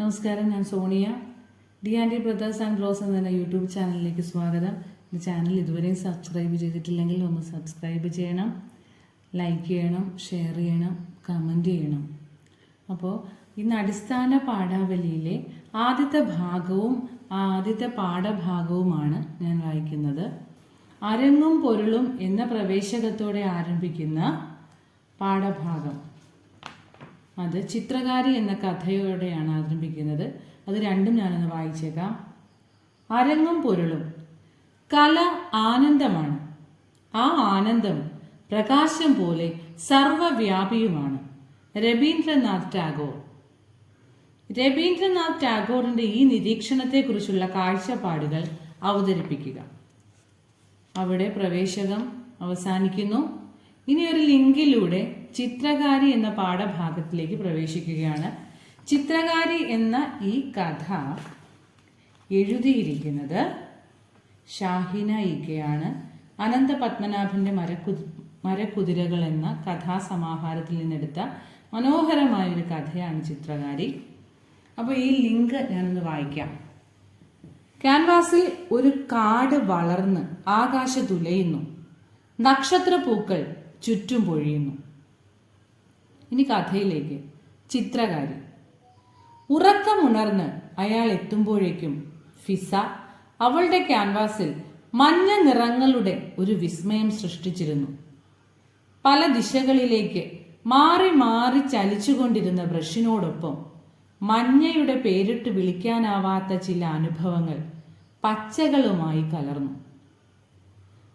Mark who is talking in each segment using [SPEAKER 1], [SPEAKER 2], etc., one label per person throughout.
[SPEAKER 1] നമസ്കാരം ഞാൻ Sonia. D Andy brothers and bros എന്ന യൂട്യൂബ് ചാനലിലേക്ക് സ്വാഗതം. ഈ ചാനൽ ഇതുവരെയും സബ്സ്ക്രൈബ് ചെയ്തിട്ടില്ലെങ്കിൽ ഒന്ന് സബ്സ്ക്രൈബ് ചെയ്യണം ലൈക്ക് ചെയ്യണം ഷെയർ ചെയ്യണം കമന്റ് ചെയ്യണം. അപ്പോൾ ഇന്ന് അടിസ്ഥാന പാഠാവലിയിലെ ആദ്യത്തെ ഭാഗവും ആദ്യത്തെ പാഠഭാഗവുമാണ് ഞാൻ വായിക്കുന്നത്. അരങ്ങും പൊരുളും എന്ന പ്രവേശകത്തോടെ ആരംഭിക്കുന്ന പാഠഭാഗം. അത് ചിത്രകാരി എന്ന കഥയോടെയാണ് ആരംഭിക്കുന്നത്. അത് രണ്ടും ഞാനൊന്ന് വായിച്ചേക്കാം. അരങ്ങും പൊരുളും. കല ആനന്ദമാണ്. ആ ആനന്ദം പ്രകാശം പോലെ സർവവ്യാപിയുമാണ്. രവീന്ദ്രനാഥ് ടാഗോർ. രവീന്ദ്രനാഥ് ടാഗോറിന്റെ ഈ നിരീക്ഷണത്തെക്കുറിച്ചുള്ള കാഴ്ചപ്പാടുകൾ അവതരിപ്പിക്കുക. അവിടെ പ്രവേശകം അവസാനിക്കുന്നു. ഇനി ഒരു ലിങ്കിലൂടെ ചിത്രകാരി എന്ന പാഠഭാഗത്തിലേക്ക് പ്രവേശിക്കുകയാണ്. ചിത്രകാരി എന്ന ഈ കഥ എഴുതിയിരിക്കുന്നത് ഷാഹിന ഇക്കയാണ് അനന്ത പത്മനാഭന്റെ മരക്കു മരക്കുതിരകൾ എന്ന കഥാസമാഹാരത്തിൽ നിന്നെടുത്ത മനോഹരമായ ഒരു കഥയാണ് ചിത്രകാരി. അപ്പോൾ ഈ ലിങ്ക് ഞാനൊന്ന് വായിക്കാം. ക്യാൻവാസിൽ ഒരു കാട് വളർന്ന് ആകാശത്തുലയുന്നു നക്ഷത്രപൂക്കൾ ചുറ്റും പൊഴിയുന്നു. ഇനി കഥയിലേക്ക്. ചിത്രകാരി. ഉറക്കമുണർന്ന് അയാൾ എത്തുമ്പോഴേക്കും ഫിസ അവളുടെ ക്യാൻവാസിൽ മഞ്ഞ നിറങ്ങളുടെ ഒരു വിസ്മയം സൃഷ്ടിച്ചിരുന്നു. പല ദിശകളിലേക്ക് മാറി മാറി ചലിച്ചുകൊണ്ടിരുന്ന ബ്രഷിനോടൊപ്പം മഞ്ഞയുടെ പേരിട്ട് വിളിക്കാനാവാത്ത ചില അനുഭവങ്ങൾ പച്ചകളുമായി കലർന്നു.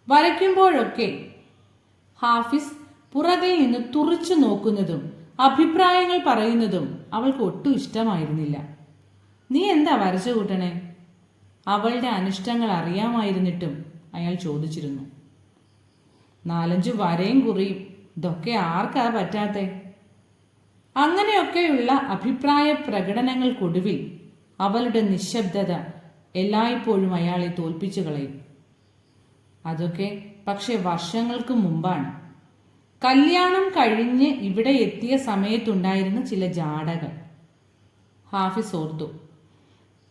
[SPEAKER 1] വരയ്ക്കുമ്പോഴൊക്കെ ഹാഫിസ് പുറകിൽ നിന്ന് തുറിച്ചു നോക്കുന്നതും അഭിപ്രായങ്ങൾ പറയുന്നതും അവൾക്ക് ഒട്ടും ഇഷ്ടമായിരുന്നില്ല. നീ എന്താ വരച്ചു കൂട്ടണേ അവളുടെ അനിഷ്ടങ്ങൾ അറിയാമായിരുന്നിട്ടും അയാൾ ചോദിച്ചിരുന്നു. നാലഞ്ച് വരയും കുറിയും. ഇതൊക്കെ ആർക്കാ പറ്റാത്തെ? അങ്ങനെയൊക്കെയുള്ള അഭിപ്രായ പ്രകടനങ്ങൾക്കൊടുവിൽ അവളുടെ നിശബ്ദത എല്ലായ്പ്പോഴും അയാളെ തോൽപ്പിച്ചു കളയും. അതൊക്കെ പക്ഷെ വർഷങ്ങൾക്ക് മുമ്പാണ്. കല്യാണം കഴിഞ്ഞ് ഇവിടെ എത്തിയ സമയത്തുണ്ടായിരുന്ന ചില ജാടകൾ. ഹാഫിസ് ഓർത്തു.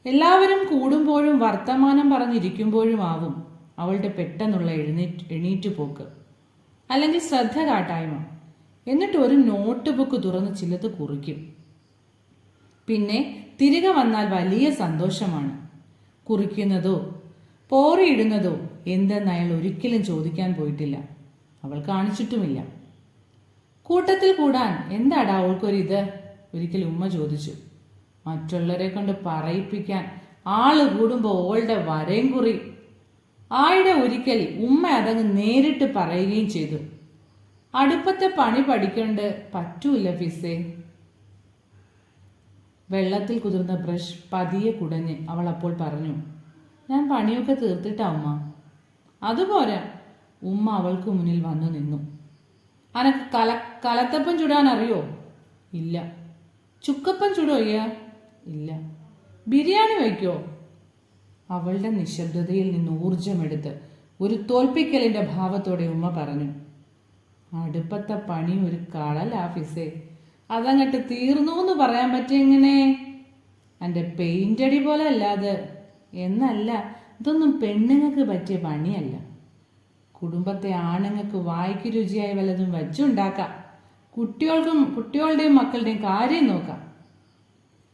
[SPEAKER 1] എല്ലാവരും കൂടുമ്പോഴും വർത്തമാനം പറഞ്ഞിരിക്കുമ്പോഴും ആവും അവളുടെ പെട്ടെന്നുള്ള എഴുന്നേറ്റ് എണീറ്റുപോക്ക്. അല്ലെങ്കിൽ ശ്രദ്ധ കാട്ടായ്മ. എന്നിട്ട് ഒരു നോട്ട് ബുക്ക് തുറന്ന് ചിലത് കുറിക്കും. പിന്നെ തിരികെ വന്നാൽ വലിയ സന്തോഷമാണ്. കുറിക്കുന്നതോ പോറിയിടുന്നതോ എന്തെന്ന് അയാൾ ഒരിക്കലും ചോദിക്കാൻ പോയിട്ടില്ല. അവൾ കാണിച്ചിട്ടുമില്ല. കൂട്ടത്തിൽ കൂടാൻ എന്താടാ അവൾക്കൊരിത് ഒരിക്കൽ ഉമ്മ ചോദിച്ചു. മറ്റുള്ളവരെ കൊണ്ട് പറയിപ്പിക്കാൻ ആൾ കൂടുമ്പോൾ ഓളുടെ വരയും കുറി. ആയിടെ ഒരിക്കൽ ഉമ്മ അതങ്ങ് നേരിട്ട് പറയുകയും ചെയ്തു. അടുപ്പത്തെ പണി പഠിക്കണ്ട് പറ്റൂല ഫിസേ. വെള്ളത്തിൽ കുതിർന്ന ബ്രഷ് പതിയെ കുടഞ്ഞ് അവൾ അപ്പോൾ പറഞ്ഞു ഞാൻ പണിയൊക്കെ തീർത്തിട്ടാ ഉമ്മ. അതുപോരാ ഉമ്മ അവൾക്ക് മുന്നിൽ വന്നു നിന്നു. അനക്ക് കല കലത്തപ്പം ചുടാൻ അറിയോ? ഇല്ല. ചുക്കപ്പം ചുടോ അയ്യ? ഇല്ല. ബിരിയാണി വയ്ക്കോ? അവളുടെ നിശബ്ദതയിൽ നിന്ന് ഊർജമെടുത്ത് ഒരു തോൽപ്പിക്കലിന്റെ ഭാവത്തോടെ ഉമ്മ പറഞ്ഞു അടുപ്പത്തെ പണി ഒരു കളൽ ആഫീസേ. അതങ്ങട്ട് തീർന്നു എന്ന് പറയാൻ പറ്റിയെങ്ങനെ എന്റെ പെയിന്റടി പോലെ അല്ലാതെ. എന്നല്ല ഇതൊന്നും പെണ്ണുങ്ങൾക്ക് പറ്റിയ പണിയല്ല. കുടുംബത്തെ ആണുങ്ങൾക്ക് വായിക്ക് രുചിയായി വല്ലതും വച്ചുണ്ടാക്കാം. കുട്ടികൾക്കും കുട്ടികളുടെയും മക്കളുടെയും കാര്യം നോക്കാം.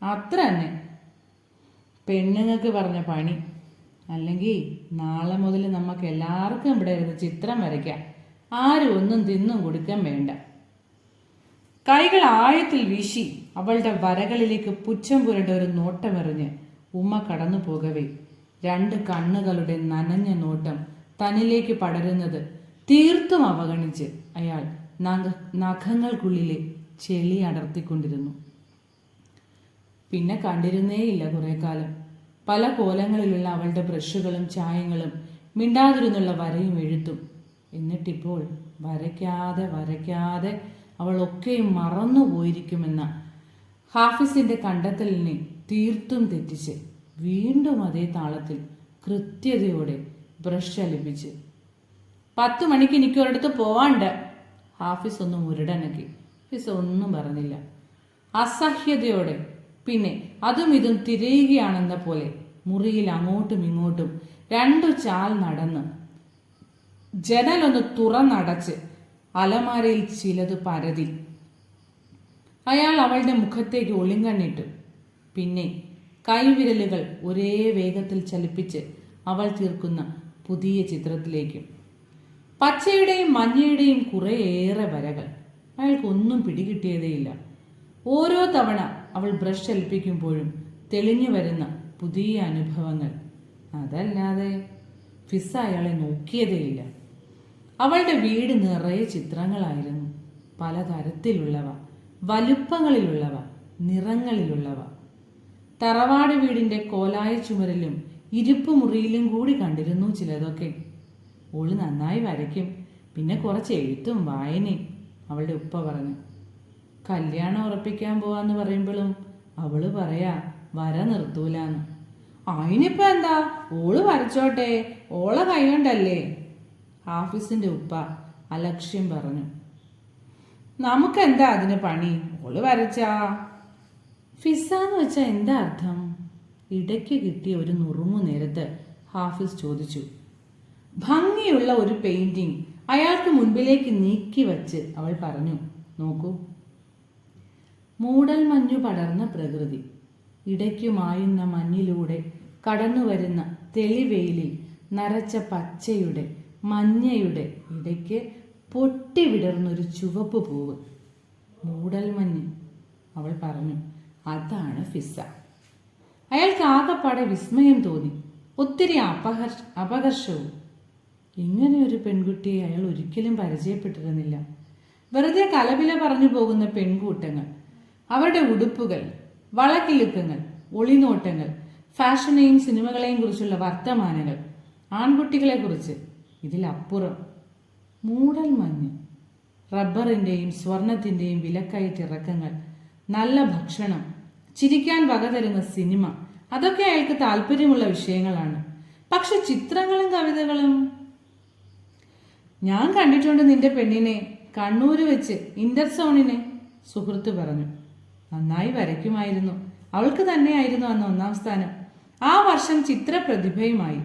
[SPEAKER 1] അത്ര തന്നെ. പെണ്ണുങ്ങൾക്ക് പറഞ്ഞ പണി. അല്ലെങ്കിൽ നാളെ മുതൽ നമുക്ക് എല്ലാവർക്കും ഇവിടെ ഇരുന്ന് ചിത്രം വരയ്ക്കാം. ആരും ഒന്നും തിന്നും കൊടുക്കാൻ വേണ്ട. കൈകൾ ആഴത്തിൽ വീശി അവളുടെ വരകളിലേക്ക് പുച്ഛം പുരണ്ട ഒരു നോട്ടമെറിഞ്ഞ് ഉമ്മ കടന്നു പോകവേ രണ്ട് കണ്ണുകളുടെ നനഞ്ഞ നോട്ടം തന്നിലേക്ക് പടരുന്നത് തീർത്തും അവഗണിച്ച് അയാൾ നഖ നഖങ്ങൾക്കുള്ളിലെ ചെളി അടർത്തിക്കൊണ്ടിരുന്നു. പിന്നെ കണ്ടിരുന്നേയില്ല കുറെ കാലം. പല കോലങ്ങളിലുള്ള അവളുടെ ബ്രഷുകളും ചായങ്ങളും മിണ്ടാതിരുന്നുള്ള വരയും എഴുത്തും. എന്നിട്ടിപ്പോൾ വരയ്ക്കാതെ വരയ്ക്കാതെ അവളൊക്കെയും ഒക്കെയും മറന്നു പോയിരിക്കുമെന്ന ഹാഫിസിന്റെ കണ്ടെത്തലിനെ തീർത്തും തെറ്റിച്ച് വീണ്ടും അതേ താളത്തിൽ കൃത്യതയോടെ ബ്രഷ് ചലിപ്പിച്ച് പത്ത് മണിക്ക് എനിക്ക് ഒരിടത്ത് പോവാണ്ട്. ഹാഫിസ് ഒന്ന് മുരടനക്കി. ഹാഫിസ് ഒന്നും പറഞ്ഞില്ല. അസഹ്യതയോടെ. പിന്നെ അതും ഇതും തിരയുകയാണെന്ന പോലെ മുറിയിൽ അങ്ങോട്ടും ഇങ്ങോട്ടും രണ്ടു ചാൽ നടന്ന്. ജനലൊന്ന് തുറന്നടച്ച് അലമാരയിൽ ചിലത് പരതി. അയാൾ അവളുടെ മുഖത്തേക്ക് ഒളിങ്കണ്ണിട്ടു. പിന്നെ കൈവിരലുകൾ ഒരേ വേഗത്തിൽ ചലിപ്പിച്ച് അവൾ തീർക്കുന്ന പുതിയ ചിത്രത്തിലേക്കും. പച്ചയുടെയും മഞ്ഞയുടെയും കുറേയേറെ വരകൾ. അയാൾക്കൊന്നും പിടികിട്ടിയതേയില്ല. ഓരോ തവണ അവൾ ബ്രഷ് ഏൽപ്പിക്കുമ്പോഴും തെളിഞ്ഞു വരുന്ന പുതിയ അനുഭവങ്ങൾ. അതല്ലാതെ ഫിസ അയാളെ നോക്കിയതേയില്ല. അവളുടെ വീട് നിറയെ ചിത്രങ്ങളായിരുന്നു. പലതരത്തിലുള്ളവ. വലുപ്പങ്ങളിലുള്ളവ. നിറങ്ങളിലുള്ളവ. തറവാട് വീടിന്റെ കോലായ ചുമരിലും ഇരുപ്പ് മുറിയിലും കൂടി കണ്ടിരുന്നു ചിലതൊക്കെ. ഓൾ നന്നായി വരയ്ക്കും. പിന്നെ കുറച്ച് എഴുത്തും വായനയും അവളുടെ ഉപ്പ പറഞ്ഞു. കല്യാണം ഉറപ്പിക്കാൻ പോവാന്ന് പറയുമ്പോഴും അവൾ പറയാ വര നിർത്തൂലാന്ന്. അതിനിപ്പോ എന്താ? ഓൾ വരച്ചോട്ടെ. ഓളെ കൈകൊണ്ടല്ലേ? ഹാഫിസിന്റെ ഉപ്പ അലക്ഷ്യം പറഞ്ഞു. നമുക്കെന്താ അതിന് പണി? ഓൾ വരച്ചാ. ഫിസ എന്ന് എന്താ അർത്ഥം? ഇടയ്ക്ക് കിട്ടിയ ഒരു നുറുങ്ങു നേരത്ത് ഹാഫിസ് ചോദിച്ചു ഭംഗിയുള്ള ഒരു പെയിന്റിംഗ് അയാൾക്ക് മുൻപിലേക്ക് നീക്കി വച്ച് അവൾ പറഞ്ഞു. നോക്കൂ. മൂടൽ മഞ്ഞു പടർന്ന പ്രകൃതി ഇടയ്ക്കു മായുന്ന മഞ്ഞിലൂടെ കടന്നുവരുന്ന തെളിവെയിലിൽ നരച്ച പച്ചയുടെ മഞ്ഞയുടെ ഇടയ്ക്ക് പൊട്ടി വിടർന്നൊരു ചുവപ്പ് പൂവ്. മൂടൽ മഞ്ഞ് അവൾ പറഞ്ഞു അതാണ് ഫിസ അയാൾക്ക് ആകപ്പാടെ വിസ്മയം തോന്നി. ഒത്തിരി അപഹർഷ അപകർഷവും. ഇങ്ങനെ ഒരു പെൺകുട്ടിയെ അയാൾ ഒരിക്കലും പരിചയപ്പെട്ടിരുന്നില്ല. വെറുതെ കലവില പറഞ്ഞു പോകുന്ന പെൺകൂട്ടങ്ങൾ അവരുടെ ഉടുപ്പുകൾ വളക്കിലുക്കങ്ങൾ ഒളിനോട്ടങ്ങൾ ഫാഷനെയും സിനിമകളെയും കുറിച്ചുള്ള വർത്തമാനങ്ങൾ ആൺകുട്ടികളെ കുറിച്ച് ഇതിലപ്പുറം. മൂടൽ മഞ്ഞ് റബ്ബറിന്റെയും സ്വർണത്തിന്റെയും വിലക്കയറ്റിറക്കങ്ങൾ നല്ല ഭക്ഷണം ചിരിക്കാൻ വക തരുന്ന സിനിമ. അതൊക്കെ അയാൾക്ക് താല്പര്യമുള്ള വിഷയങ്ങളാണ്. പക്ഷെ ചിത്രങ്ങളും കവിതകളും? ഞാൻ കണ്ടിട്ടുണ്ട് നിന്റെ പെണ്ണിനെ കണ്ണൂര് വെച്ച് ഇന്റർസോണിനെ സുഹൃത്ത് പറഞ്ഞു. നന്നായി വരയ്ക്കുമായിരുന്നു. അവൾക്ക് തന്നെയായിരുന്നു അന്ന് ഒന്നാം സ്ഥാനം. ആ വർഷം ചിത്രപ്രതിഭയുമായി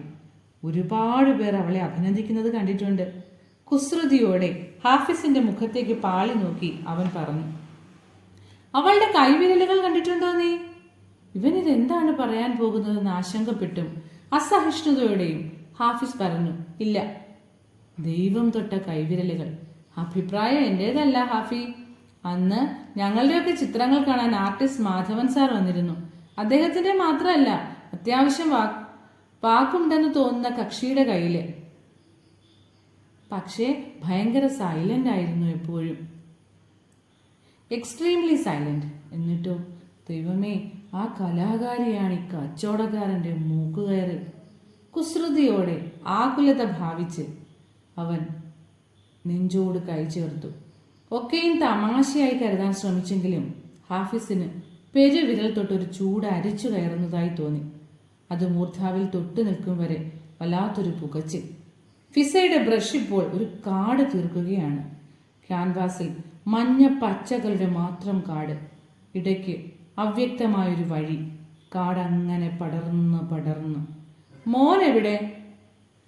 [SPEAKER 1] ഒരുപാട് പേർ അവളെ അഭിനന്ദിക്കുന്നത് കണ്ടിട്ടുണ്ട്. കുസൃതിയോടെ ഹാഫിസിന്റെ മുഖത്തേക്ക് പാളി നോക്കി അവൻ പറഞ്ഞു. അവളുടെ കൈവിരലുകൾ കണ്ടിട്ടുണ്ടോ നീ? ഇവനിത് എന്താണ് പറയാൻ പോകുന്നതെന്ന് ആശങ്കപ്പെട്ടും അസഹിഷ്ണുതയോടെയും ഹാഫിസ് പറഞ്ഞു ഇല്ല. ദൈവം തൊട്ട കൈവിരലുകൾ. അഭിപ്രായം എന്റേതല്ല ഹാഫി. അന്ന് ഞങ്ങളുടെയൊക്കെ ചിത്രങ്ങൾ കാണാൻ ആർട്ടിസ്റ്റ് മാധവൻ സാർ വന്നിരുന്നു. അദ്ദേഹത്തിന്റെ മാത്രമല്ല അത്യാവശ്യം വാ വാക്കുണ്ടെന്ന് തോന്നുന്ന കക്ഷിയുടെ കയ്യിൽ. പക്ഷേ ഭയങ്കര സൈലന്റ് ആയിരുന്നു എപ്പോഴും. എക്സ്ട്രീംലി സൈലന്റ് എന്നിട്ടോ ദൈവമേ ആ കലാകാരിയാണ് ഈ കച്ചവടക്കാരന്റെ മൂക്കുകയറി കുസൃതിയോടെ ആകുലത ഭാവിച്ച് അവൻ നെഞ്ചോട് കൈ ചേർത്തു. ഒക്കെയും തമാശയായി കരുതാൻ ശ്രമിച്ചെങ്കിലും ഹാഫിസിന് പെരുവിരൽ തൊട്ടൊരു ചൂട് അരിച്ചു കയറുന്നതായി തോന്നി. അത് മൂർധാവിൽ തൊട്ടു നിൽക്കും വരെ വല്ലാത്തൊരു പുകച്ച് ഫിസയുടെ ബ്രഷ് ഇപ്പോൾ ഒരു കാട് തീർക്കുകയാണ്. ക്യാൻവാസിൽ മഞ്ഞ പച്ചകളുടെ മാത്രം കാട്. ഇടയ്ക്ക് അവ്യക്തമായൊരു വഴി. കാടങ്ങനെ പടർന്ന് പടർന്ന്. മോൻ എവിടെ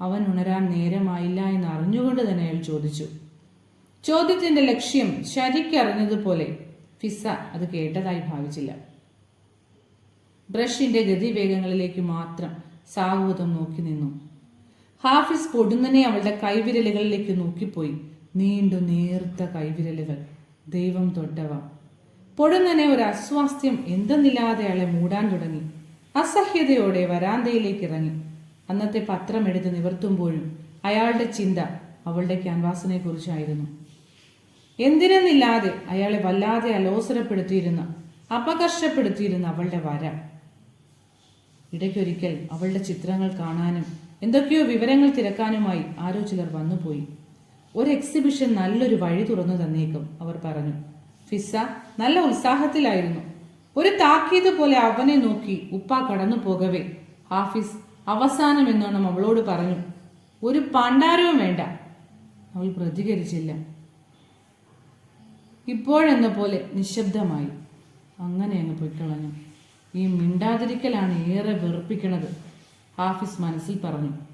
[SPEAKER 1] അവൻ ഉണരാൻ നേരമായില്ല എന്ന് അറിഞ്ഞുകൊണ്ട് തന്നെ അയാൾ ചോദിച്ചു. ചോദ്യത്തിന്റെ ലക്ഷ്യം ശരിക്കറിഞ്ഞതുപോലെ. ഫിസ അത് കേട്ടതായി ഭാവിച്ചില്ല. ബ്രഷിന്റെ ഗതിവേഗങ്ങളിലേക്ക് മാത്രം സാഹൂതം നോക്കി നിന്നു. ഹാഫിസ് പൊടുന്നനെ അവളുടെ കൈവിരലുകളിലേക്ക് നോക്കിപ്പോയി. നീണ്ടു നേർത്ത കൈവിരലുകൾ. ദൈവം തൊട്ടവ. പൊടുന്നനെ ഒരു അസ്വാസ്ഥ്യം എന്തെന്നില്ലാതെ അയാളെ മൂടാൻ തുടങ്ങി. അസഹ്യതയോടെ വരാന്തയിലേക്ക് ഇറങ്ങി. അന്നത്തെ പത്രം എടുത്ത് നിവർത്തുമ്പോഴും അയാളുടെ ചിന്ത അവളുടെ ക്യാൻവാസിനെ കുറിച്ചായിരുന്നു എന്തിനെന്നില്ലാതെ അയാളെ വല്ലാതെ അലോസരപ്പെടുത്തിയിരുന്ന അപകർഷപ്പെടുത്തിയിരുന്ന അവളുടെ വര. ഇടയ്ക്കൊരിക്കൽ അവളുടെ ചിത്രങ്ങൾ കാണാനും എന്തൊക്കെയോ വിവരങ്ങൾ തിരക്കാനുമായി ആരോ ചിലർ വന്നുപോയി. ഒരു എക്സിബിഷൻ നല്ലൊരു വഴി തുറന്നു തന്നേക്കും അവർ പറഞ്ഞു. ഫിസ നല്ല ഉത്സാഹത്തിലായിരുന്നു. ഒരു താക്കീത് പോലെ അവനെ നോക്കി ഉപ്പ കടന്നു പോകവേ. ഹാഫിസ് അവസാനം എന്നോണം അവളോട് പറഞ്ഞു ഒരു പണ്ടാരവും വേണ്ട. അവൾ പ്രതികരിച്ചില്ല. ഇപ്പോഴെന്ന പോലെ നിശബ്ദമായി. അങ്ങനെ അങ്ങ് പൊയ്ക്കളഞ്ഞു. ഈ മിണ്ടാതിരിക്കലാണ് ഏറെ വെറുപ്പിക്കണത് ഹാഫിസ് മനസ്സിൽ പറഞ്ഞു.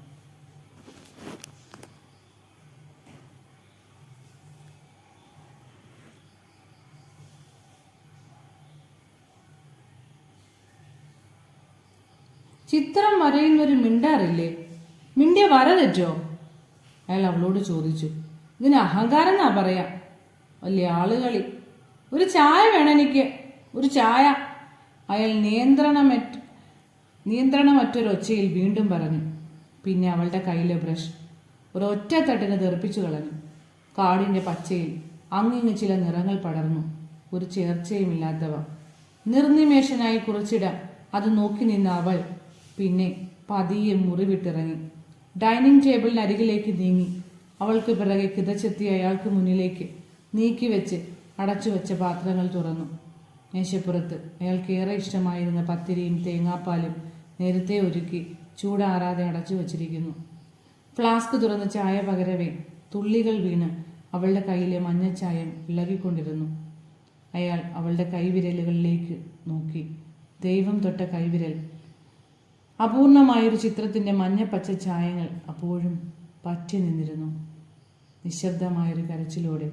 [SPEAKER 1] ചിത്രം വരയുന്നൊരു മിണ്ടാറില്ലേ? മിണ്ടിയ വര തെറ്റോ അയാൾ അവളോട് ചോദിച്ചു. ഇതിന് അഹങ്കാരം എന്നാ പറയാ? വലിയ ആളുകളി. ഒരു ചായ വേണം എനിക്ക്. ഒരു ചായ. അയാൾ നിയന്ത്രണമറ്റ നിയന്ത്രണമറ്റൊരൊച്ചയിൽ വീണ്ടും പറഞ്ഞു. പിന്നെ അവളുടെ കയ്യിലെ ബ്രഷ്. ഒരൊറ്റ തട്ടിന് തെറിപ്പിച്ചു കളഞ്ഞു. കാടിന്റെ പച്ചയിൽ അങ്ങിങ്ങ് ചില നിറങ്ങൾ പടർന്നു. ഒരു ചേർച്ചയുമില്ലാത്തവ. നിർനിമേഷനായി കുറച്ചിടാം അത് നോക്കി നിന്ന അവൾ പിന്നെ പതിയെ മുറിവിട്ടിറങ്ങി. ഡൈനിങ് ടേബിളിന് അരികിലേക്ക് നീങ്ങി. അവൾക്ക് പിറകെ കിതച്ചെത്തി അയാൾക്ക് മുന്നിലേക്ക് നീക്കി വെച്ച് അടച്ചു വെച്ച പാത്രങ്ങൾ തുറന്നു. മേശപ്പുറത്ത് അയാൾക്ക് ഏറെ ഇഷ്ടമായിരുന്ന പത്തിരിയും തേങ്ങാപ്പാലും നേരത്തെ ഒരുക്കി ചൂടാറാതെ അടച്ചു വച്ചിരിക്കുന്നു. ഫ്ലാസ്ക് തുറന്ന് ചായ പകരവേ തുള്ളികൾ വീണ് അവളുടെ കയ്യിലെ മഞ്ഞച്ചായം ഇളകിക്കൊണ്ടിരുന്നു. അയാൾ അവളുടെ കൈവിരലുകളിലേക്ക് നോക്കി. ദൈവം തൊട്ട കൈവിരൽ അപൂർണമായൊരു ചിത്രത്തിന്റെ മഞ്ഞപ്പച്ച ഛായങ്ങൾ അപ്പോഴും പറ്റി നിന്നിരുന്നു. നിശബ്ദമായൊരു കരച്ചിലോടെ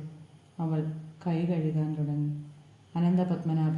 [SPEAKER 1] അവൾ കൈ കഴുകാൻ തുടങ്ങി. അനന്തപത്മനാഭൻ